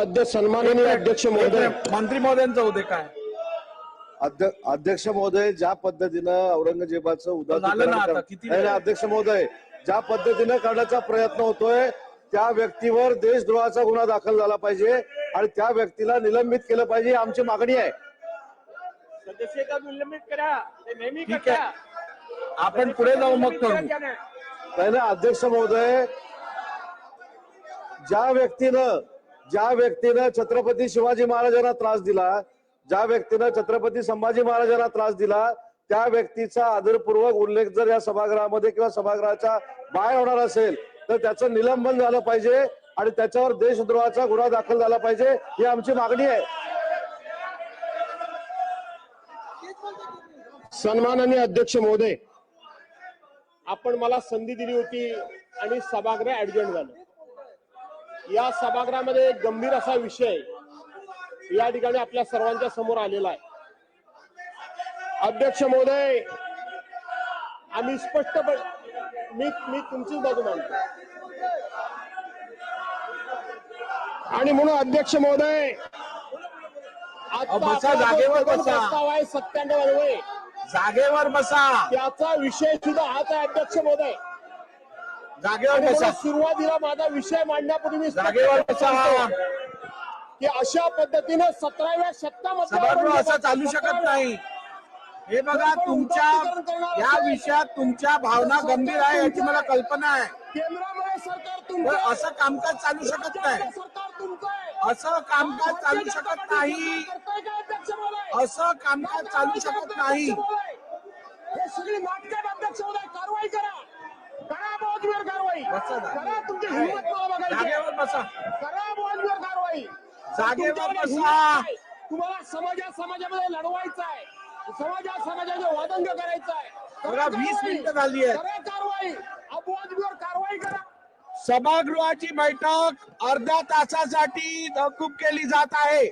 अध्यक्ष सन्माननीय अध्यक्ष महोदय. मंत्री महोदयांचं होते काय? अध्य- अध्यक्ष महोदय ज्या पद्धतीनं औरंगजेबाचं उदाहरण अध्यक्ष महोदय ज्या पद्धतीनं करण्याचा प्रयत्न होतोय त्या व्यक्तीवर देशद्रोहाचा गुन्हा दाखल झाला पाहिजे आणि त्या व्यक्तीला निलंबित केलं पाहिजे ही आमची मागणी आहे. सदस्यता निलंबित करा? ते नेहमी ठीक करता. आहे. आपण पुढे जाऊ मग करू निलंबित करा. नाही ना अध्यक्ष महोदय ज्या व्यक्तीनं ज्या व्यक्तीनं छत्रपती शिवाजी महाराजांना त्रास दिला ज्या व्यक्तीनं छत्रपती संभाजी महाराजांना त्रास दिला त्या व्यक्तीचा आदरपूर्वक उल्लेख जर या सभागृहामध्ये किंवा सभागृहाच्या बाहेर होणार असेल तर त्याचं निलंबन झालं पाहिजे आणि त्याच्यावर देशद्रोहाचा गुन्हा दाखल झाला पाहिजे ही आमची मागणी आहे. सन्माननीय अध्यक्ष महोदय आपण मला संधी दिली होती आणि सभागृह ऍडजंट झालं. या सभागृहामध्ये एक गंभीर असा विषय या ठिकाणी आपल्या सर्वांच्या समोर आलेला आहे. अध्यक्ष महोदय आम्ही स्पष्टपणे मी मी तुमचीच बाजू मांडतो आणि म्हणून अध्यक्ष महोदय बसा, जागेवर. प्रस्ताव आहे सत्त्याण्णव जागेवर बसा. त्याचा विषय सुद्धा हाच आहे अध्यक्ष महोदय. जागेवर मला सुरुवातीला माझा विषय मांडण्यापूर्वी मी जागेवर की अशा पद्धतीने सतराव्या शतकामध्ये असं चालू शकत नाही. हे बघा तुमच्या या विषयात तुमच्या भावना गंभीर आहे याची मला कल्पना आहे. केंद्रामध्ये सरकार असं कामकाज चालू शकत नाही. सरकार तुमचं आहे. असं कामकाज चालू शकत नाही? असं कामकाज चालू शकत नाही. हे सगळी नाटकात अध्यक्ष कारवाई करा. करा बोजवीर कारवाई. करा तुमची हिंमत मला बघायची आहे. बसा करा बोजवीर कारवाई जागेवर बसा. आहे. तुम्हाला समाजा समाजामध्ये लढवायचं आहे समाजा समाजाचे वादंग करायचं आहे वीस. मिनिटं झाली आहेत. करा कारवाई अबोजवीर कारवाई करा सभागृहाची बैठक अर्ध्या तासासाठी तहकूब केली जात आहे